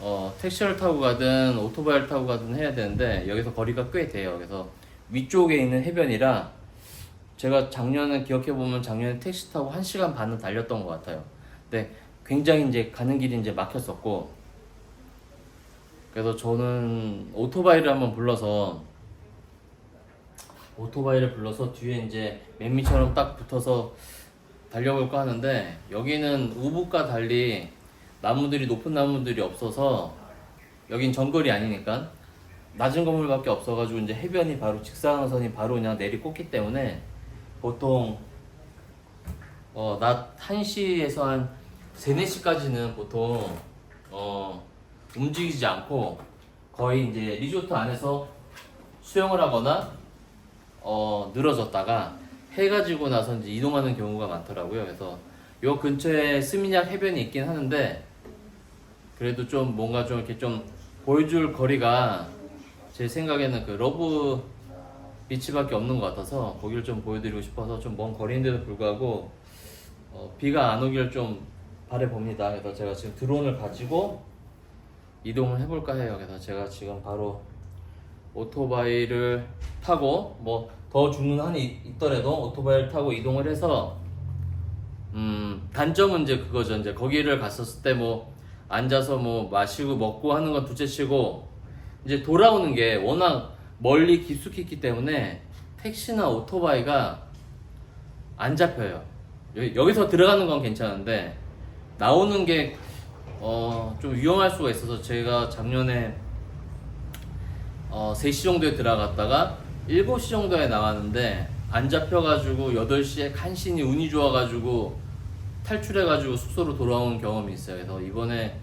어, 택시를 타고 가든 오토바이를 타고 가든 해야 되는데 여기서 거리가 꽤 돼요. 그래서 위쪽에 있는 해변이라 제가 작년에 기억해 보면 작년에 택시 타고 1시간 반은 달렸던 것 같아요. 근데 굉장히 이제 가는 길이 이제 막혔었고 그래서 저는 오토바이를 한번 불러서 오토바이를 불러서 뒤에 이제 맨미처럼 딱 붙어서 달려볼까 하는데 여기는 우붓과 달리 나무들이 높은 나무들이 없어서 여긴 정글이 아니니까 낮은 건물밖에 없어가지고 이제 해변이 바로 직사광선이 바로 그냥 내리 꽂기 때문에 보통 어, 낮 1시에서 한 3, 4시까지는 보통 어, 움직이지 않고 거의 이제 리조트 안에서 수영을 하거나 어, 늘어졌다가 해가 지고 나서 이제 이동하는 경우가 많더라고요. 그래서 요 근처에 스미냑 해변이 있긴 하는데 그래도 좀 뭔가 좀 이렇게 좀 보여줄 거리가 제 생각에는 그 러브 비치밖에 없는 것 같아서 거기를 좀 보여드리고 싶어서 좀 먼 거리인데도 불구하고 어, 비가 안 오길 좀 바래 봅니다. 그래서 제가 지금 드론을 가지고 이동을 해볼까 해요. 그래서 제가 지금 바로 오토바이를 타고 뭐 더 죽는 한이 있더라도 오토바이를 타고 이동을 해서 음 단점은 이제 그거죠. 이제 거기를 갔었을 때뭐 앉아서 뭐 마시고 먹고 하는 건 둘째치고 이제 돌아오는 게 워낙 멀리 깊숙이 있기 때문에 택시나 오토바이가 안 잡혀요. 여기, 여기 서 들어가는 건 괜찮은데 나오는 게 어, 좀 위험할 수가 있어서 제가 작년에 어, 3시 정도에 들어갔다가 7시 정도에 나왔는데 안 잡혀가지고 8시에 간신히 운이 좋아가지고 탈출해가지고 숙소로 돌아온 경험이 있어요. 그래서 이번에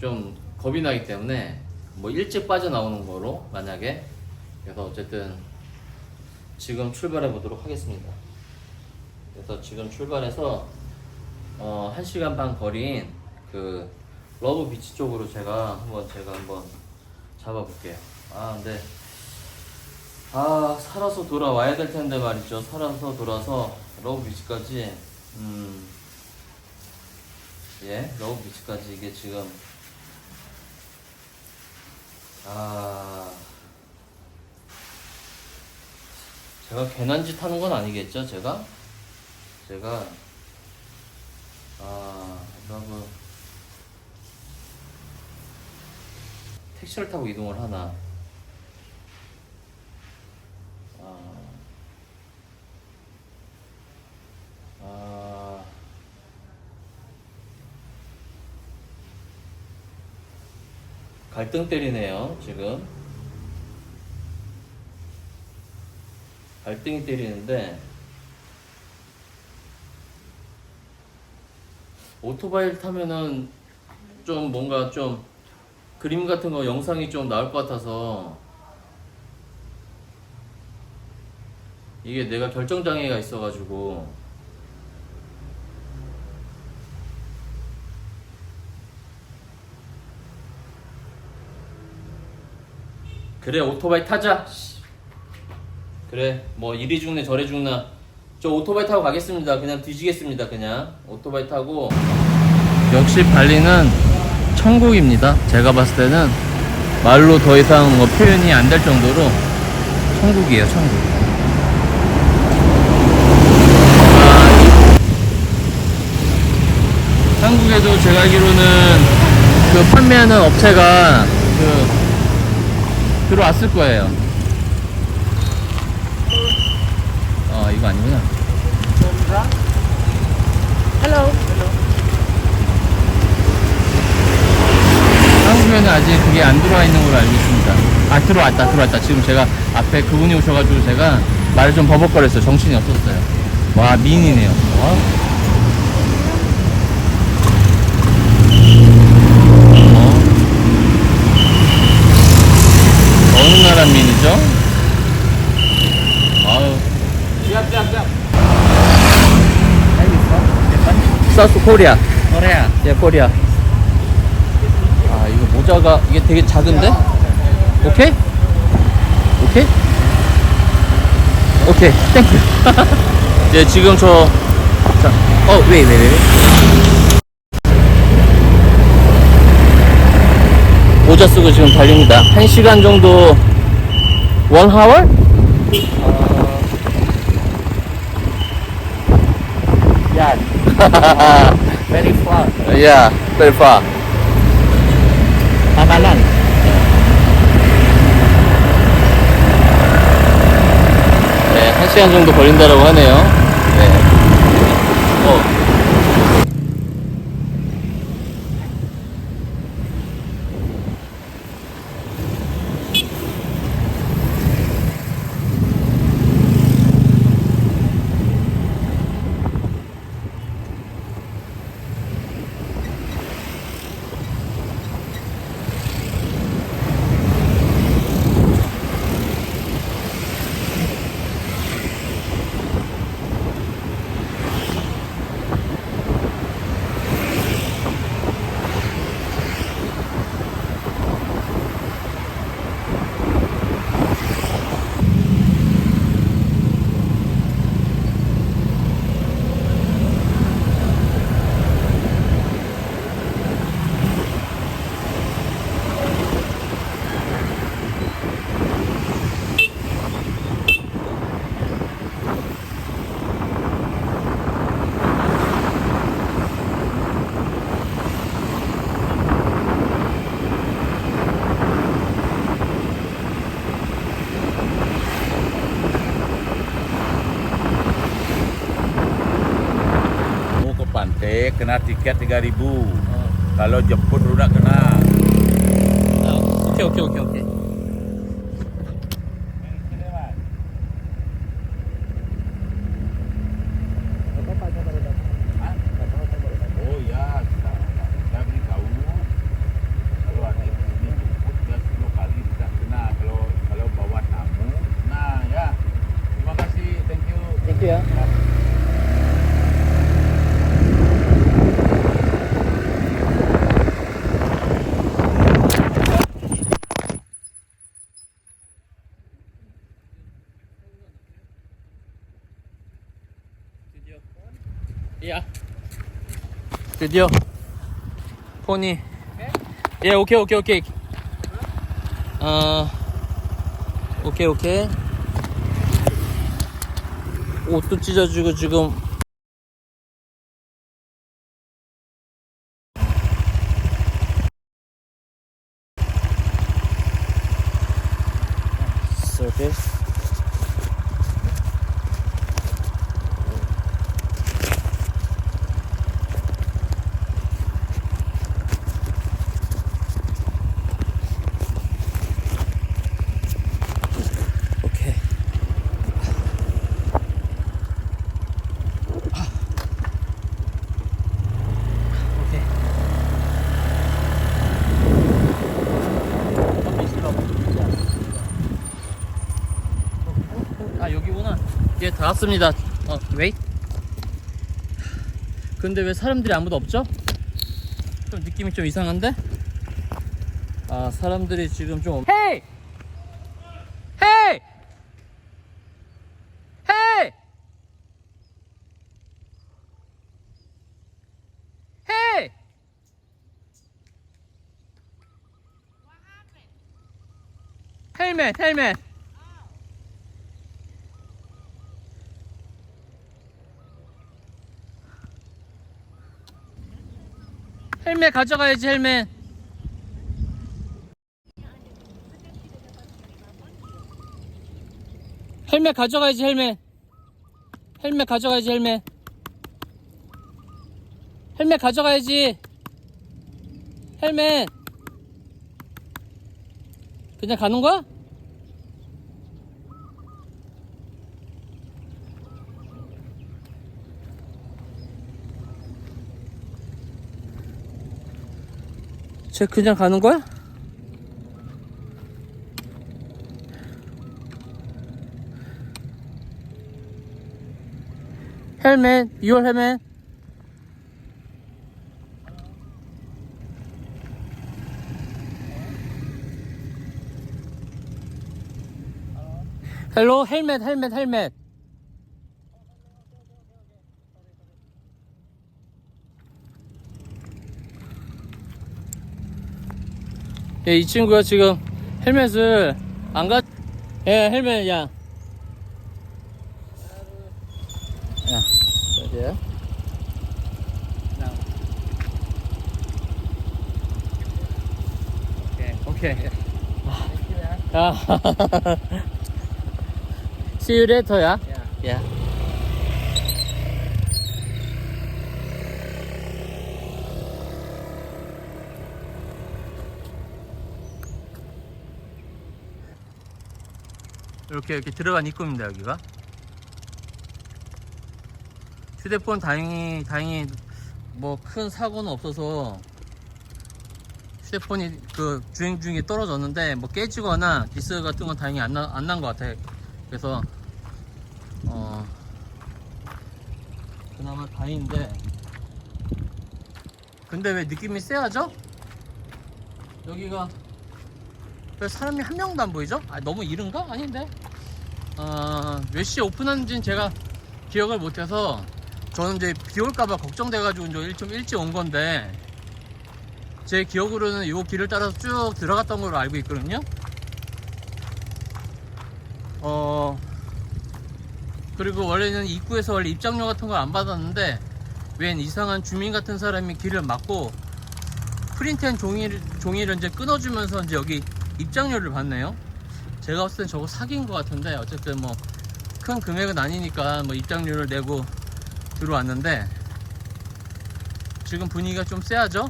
좀 겁이 나기 때문에 뭐 일찍 빠져나오는 거로 만약에 그래서 어쨌든 지금 출발해 보도록 하겠습니다. 그래서 지금 출발해서 어, 1시간 반 거리인 그 러브 비치 쪽으로 제가 한번 제가 한번 잡아볼게요. 아, 근데 아, 살아서 돌아와야 될 텐데 말이죠. 살아서 돌아서 러브 비치까지 음. 예, 러브 비치까지 이게 지금 아. 제가 괜한 짓 하는 건 아니겠죠, 제가? 제가 아, 러브 택시를 타고 이동을 하나? 갈등 때리네요, 지금. 갈등이 때리는데, 오토바이를 타면은 좀 뭔가 좀 그림 같은 거 영상이 좀 나올 것 같아서 이게 내가 결정장애가 있어가지고 그래 오토바이 타자. 씨. 그래 뭐 이리 죽네 저리 죽나. 저 오토바이 타고 가겠습니다. 그냥 뒤지겠습니다 그냥. 오토바이 타고. 역시 발리는 천국입니다. 제가 봤을 때는 말로 더 이상 뭐 표현이 안 될 정도로 천국이에요 천국. 아, 한국에도 제가 알기로는 그 판매하는 업체가 그 들어왔을 거예요 어 이거 아니구나 Hello. 한국에는 아직 그게 안 들어와 있는 걸로 알고 있습니다. 아 들어왔다 들어왔다. 지금 제가 앞에 그분이 오셔가지고 제가 말을 좀 버벅거렸어요. 정신이 없었어요. 와 미인이네요. 와. 어? 어느 나라 미인이죠? 아유. Siap, siap, siap. 코리아. Korea. 예, 코리아. 아, 이거 모자가 이게 되게 작은데? 오케이? 오케이? 오케이. 땡큐. 예, 지금 저 자, 어, 왜, 왜, 왜? 모자 쓰고 지금 달립니다. 1시간 정도, one hour? Very far. yeah, very far. Tamanan. 네, 1시간 정도 걸린다라고 하네요. 네. 어. kena tiket 3000 oh. kalau jemput lunak kena. Oke oke 드디어 폰이 예 오케이 오케이 오케이. 어 오케이 오케이. 옷도 찢어지고 지금 아 여기구나 예다 왔습니다 어 웨이 근데 왜 사람들이 아무도 없죠? 좀 느낌이 좀 이상한데? 아 사람들이 지금 좀 헤이! 헤이! 헤이! 헤이! 헬멧 헬멧 헬멧 가져가야지 헬멧. 헬멧 가져가야지 헬멧. 헬멧 가져가야지 헬멧. 헬멧 가져가야지. 헬멧. 그냥 가는 거야? 쟤 그냥 가는 거야? 헬멧, your 헬멧. 헬로 헬멧 헬멧 헬멧 예, 이 친구가 지금 헬멧을 안 가, 예, 헬멧, 야. 야, 어디야? 오케이. 아, see you later, 야. 야. 이렇게 이렇게 들어간 입구입니다 여기가 휴대폰 다행히 다행히 뭐 큰 사고는 없어서 휴대폰이 그 주행 중에 떨어졌는데 뭐 깨지거나 기스 같은 건 다행히 안난안난 것 같아 그래서 어 그나마 다행인데 근데 왜 느낌이 쎄하죠? 여기가 왜 사람이 한 명도 안 보이죠? 아, 너무 이른가? 아닌데? 어, 몇 시에 오픈하는지는 제가 기억을 못해서 저는 이제 비 올까봐 걱정돼가지고 이제 일- 좀 일찍 온 건데 제 기억으로는 이 길을 따라서 쭉 들어갔던 걸로 알고 있거든요. 어, 그리고 원래는 입구에서 원래 입장료 같은 걸 안 받았는데 웬 이상한 주민 같은 사람이 길을 막고 프린트한 종이를, 종이를 이제 끊어주면서 이제 여기 입장료를 받네요. 제가 봤을 땐 저거 사기인 것 같은데 어쨌든 뭐 큰 금액은 아니니까 뭐 입장료를 내고 들어왔는데 지금 분위기가 좀 쎄하죠?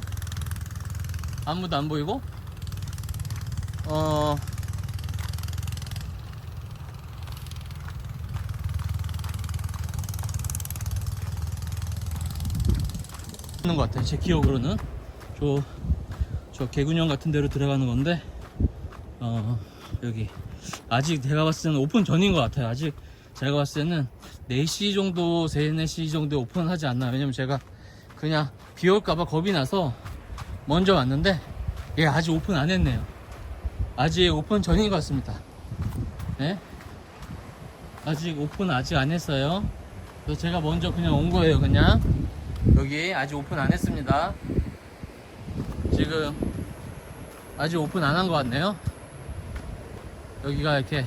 아무도 안 보이고? 어 있는 것 같아요. 제 기억으로는. 저, 저 개구녕 같은 데로 들어가는 건데 어 여기 아직 제가 봤을 때는 오픈 전인 것 같아요. 아직 제가 봤을 때는 4시 정도 3, 4시 정도에 오픈하지 않나. 왜냐면 제가 그냥 비 올까봐 겁이 나서 먼저 왔는데 예 아직 오픈 안 했네요. 아직 오픈 전인 것 같습니다. 예? 아직 오픈 아직 안 했어요. 그래서 제가 먼저 그냥 온 거예요 그냥. 여기 아직 오픈 안 했습니다. 지금 아직 오픈 안 한 것 같네요 여기가 이렇게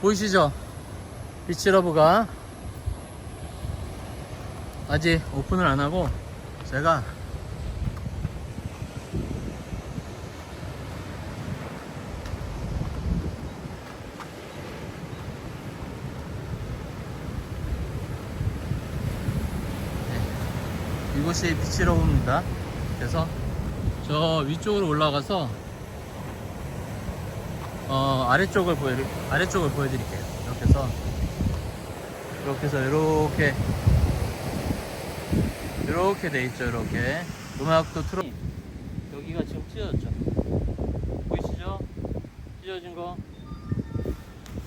보이시죠? 비치러브가 아직 오픈을 안 하고 제가 네, 이곳이 비치러브입니다. 그래서 저 위쪽으로 올라가서 어, 아래쪽을 보여 아래쪽을 보여드릴게요. 이렇게 해서 이렇게 해서 이렇게 이렇게 돼 있죠. 이렇게 음악도 틀어. 여기가 지금 찢어졌죠. 보이시죠? 찢어진 거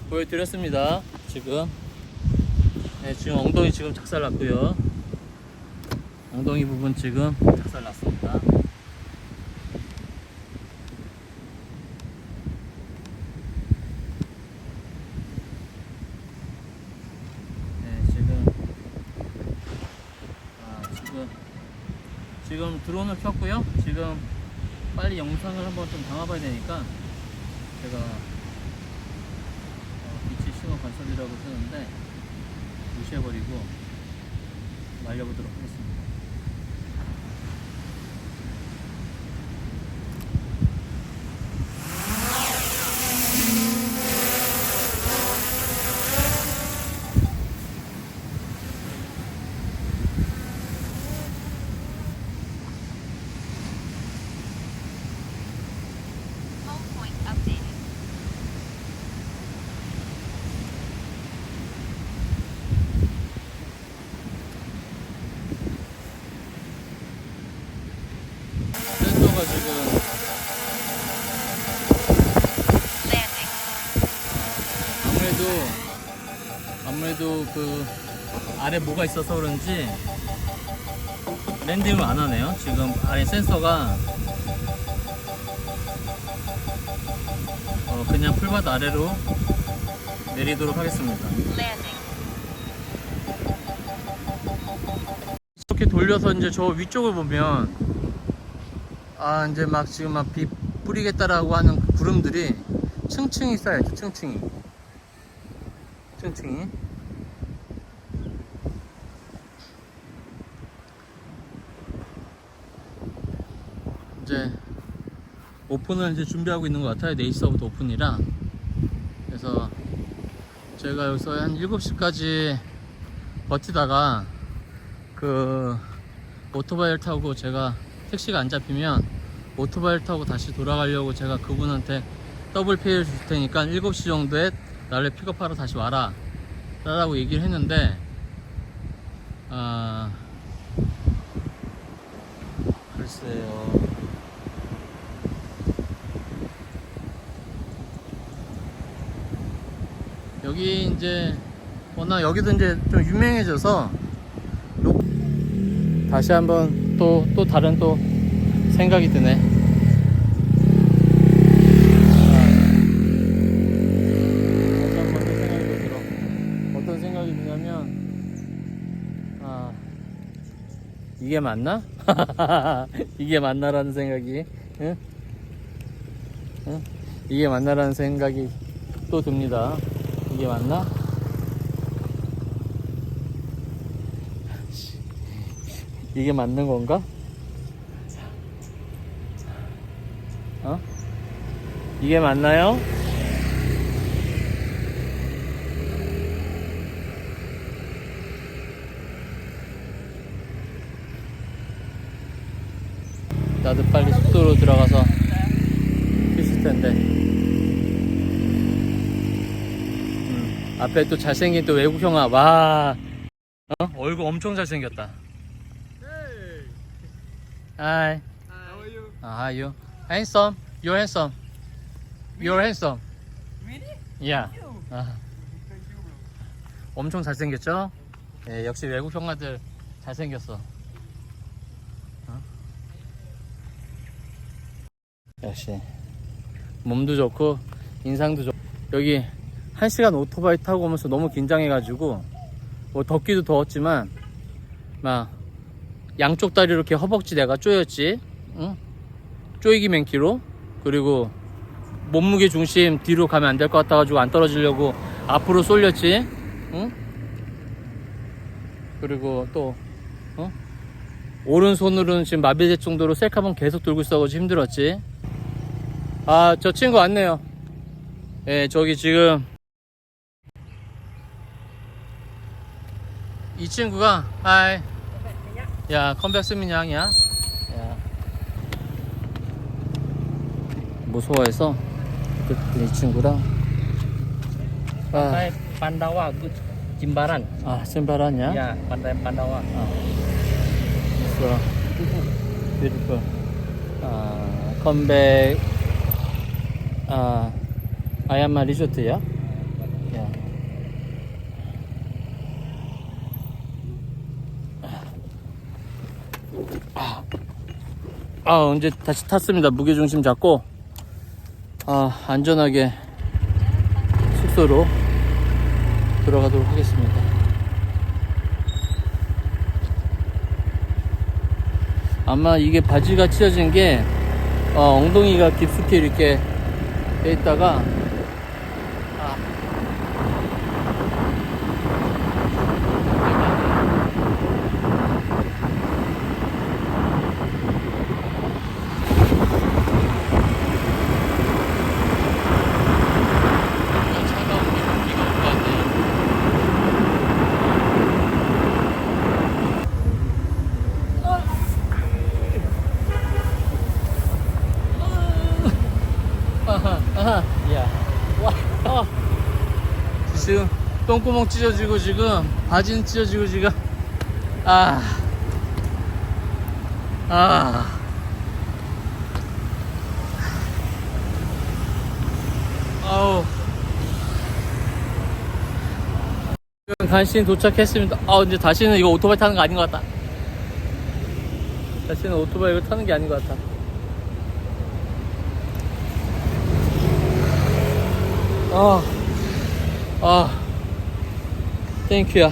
보여드렸습니다. 지금 네, 지금 엉덩이 지금 작살 났고요. 엉덩이 부분 지금 작살 났습니다. 네, 지금 아, 지금 지금 켰고요. 지금 빨리 영상을 한번 좀 담아봐야 되니까 제가 어, 빛의 신호 관찰이라고 쓰는데 무시해버리고 말려보도록 하겠습니다. Home point updated. 센서가 지금 Landing. 아무래도 아무래도 그 아래 뭐가 있어서 그런지 랜딩을 안 하네요. 지금 아래 센서가 어, 그냥 풀밭 아래로 내리도록 하겠습니다. 이렇게 돌려서 이제 저 위쪽을 보면 아 이제 막 지금 막 비 뿌리겠다라고 하는 구름들이 층층이 쌓여있죠 층층이 층층이 이제 오픈을 이제 준비하고 있는 것 같아요. 4시서부터 오픈이라 그래서 저희가 여기서 한 7시까지 버티다가 그 오토바이를 타고 제가 택시가 안 잡히면 오토바이를 타고 다시 돌아가려고 제가 그분한테 더블 페이를 줄 테니까 7시 정도에 나를 픽업하러 다시 와라. 라고 얘기를 했는데 아 글쎄요 여기 이제 워낙 여기도 이제 좀 유명해져서 요- 다시 한번 또 또 다른 또 생각이 드네. 아, 다시 생각이 또 들어. 어떤 생각이 드냐면 아 이게 맞나? 이게 맞나라는 생각이 응? 응? 이게 맞나라는 생각이 또 듭니다. 이게 맞나? 이게 맞는 건가? 어? 이게 맞나요? 나도 빨리 숙소로 들어가서 있을 텐데. 음, 앞에 또 잘생긴 또 외국 형아, 와. 어? 얼굴 엄청 잘생겼다. Hi. How are you? Uh, how are you? Handsome. You're handsome. You're handsome. Really? Yeah. 아. 엄청 잘생겼죠? 예, 역시 외국 형아들 잘생겼어. 어? 역시 몸도 좋고 인상도 좋고 여기 한 시간 오토바이 타고 오면서 너무 긴장해가지고 뭐 덥기도 더웠지만 막 양쪽 다리로 이렇게 허벅지 내가 쪼였지, 응? 쪼이기 맨키로 그리고 몸무게 중심 뒤로 가면 안 될 것 같아가지고 안 떨어지려고 앞으로 쏠렸지, 응? 그리고 또 어? 오른손으로는 지금 마비될 정도로 셀카봉 계속 들고 있어가지고 힘들었지. 아, 저 친구 왔네요. 예, 저기 지금 이 친구가 하이 야 컴백 스민양이야 야. 무서워해서 그, 이 친구랑 아, Pantai Pandawa, good Jimbaran. 아 신바라냐? Ya, Pantai Pandawa. 아. So beautiful. 아, 컴백 아 아야마 리조트야? 야. 아, 아 언제 다시 탔습니다. 무게 중심 잡고 아 안전하게 숙소로 들어가도록 하겠습니다. 아마 이게 바지가 찢어진 게 어, 엉덩이가 깊숙이 이렇게 돼 있다가 아. 차가운 게 비가 올것 같네요. 아하, 아하, 야. 와, 어. 지금 똥구멍 찢어지고 지금 바지는 찢어지고 지금 아, 아. 아우. 지금 간신히 도착했습니다. 아, 이제 다시는 이거 오토바이 타는 거 아닌 것 같다. 다시는 오토바이 이거 타는 게 아닌 것 같다. 아, 아, 땡큐야.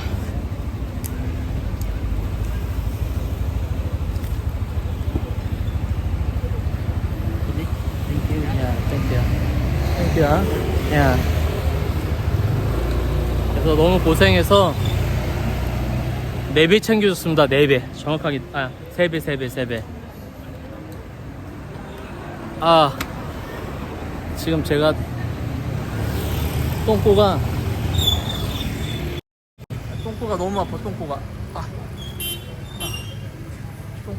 땡큐야. 야. 그래서 너무 고생해서 4배 챙겨줬습니다 4배. 정확하게 아 3배 3배 3배. 아. 지금 제가 똥꼬가 너무 아파, 똥꼬가. 아.